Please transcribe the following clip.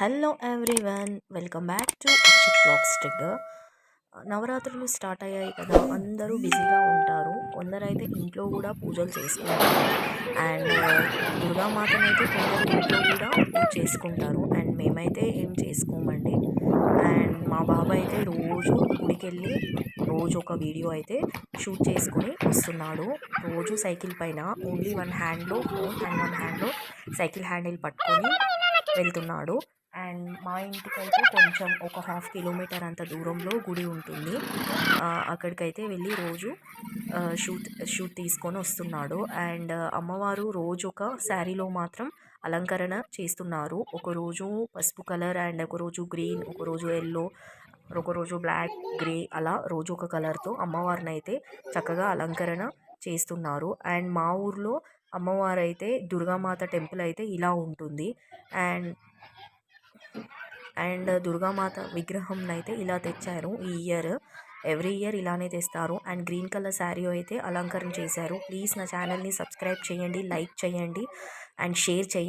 Hello everyone welcome back to Akshith blogs trigger నవరాత్రులు start అయ్యాయి కదా. అందరూ బిజీగా ఉంటారు. కొందరైతే ఇంట్లో కూడా పూజలు చేసుకుంటారు. అండ్ uh, దుర్గామాతను అయితే కొందరు ఇంట్లో కూడా పూజ చేసుకుంటారు. అండ్ మేమైతే ఏం చేసుకోమండి? అండ్ మా బాబా అయితే రోజు గుడికి వెళ్ళి రోజు ఒక వీడియో అయితే షూట్ చేసుకొని వస్తున్నాడు. రోజు సైకిల్ పైన ఓన్లీ వన్ హ్యాండ్లో ఫోన్ అండ్ వన్ హ్యాండ్లో సైకిల్ హ్యాండిల్ పట్టుకొని వెళ్తున్నాడు. అండ్ మా ఇంటికైతే కొంచెం ఒక హాఫ్ కిలోమీటర్ అంత దూరంలో గుడి ఉంటుంది. అక్కడికైతే వెళ్ళి రోజు షూట్ షూట్ తీసుకొని వస్తున్నాడు. అండ్ అమ్మవారు రోజు ఒక శారీలో మాత్రం అలంకరణ చేస్తున్నారు. ఒకరోజు పసుపు కలర్ అండ్ ఒకరోజు గ్రీన్ ఒకరోజు ఎల్లో ఒకరోజు బ్లాక్ గ్రే అలా రోజు ఒక కలర్తో అమ్మవారిని అయితే చక్కగా అలంకరణ చేస్తున్నారు. అండ్ మా ఊర్లో అమ్మవారు అయితే దుర్గామాత టెంపుల్ అయితే ఇలా ఉంటుంది. అండ్ అండ్ దుర్గామాత విగ్రహం అయితే ఇలా తెచ్చారు ఈ ఇయర్. ఎవ్రీ ఇయర్ ఇలానే తెస్తారు. అండ్ గ్రీన్ కలర్ శారీ అయితే అలంకరణ చేశారు. ప్లీజ్ నా ఛానల్ని సబ్స్క్రైబ్ చేయండి లైక్ చేయండి అండ్ షేర్ చేయండి.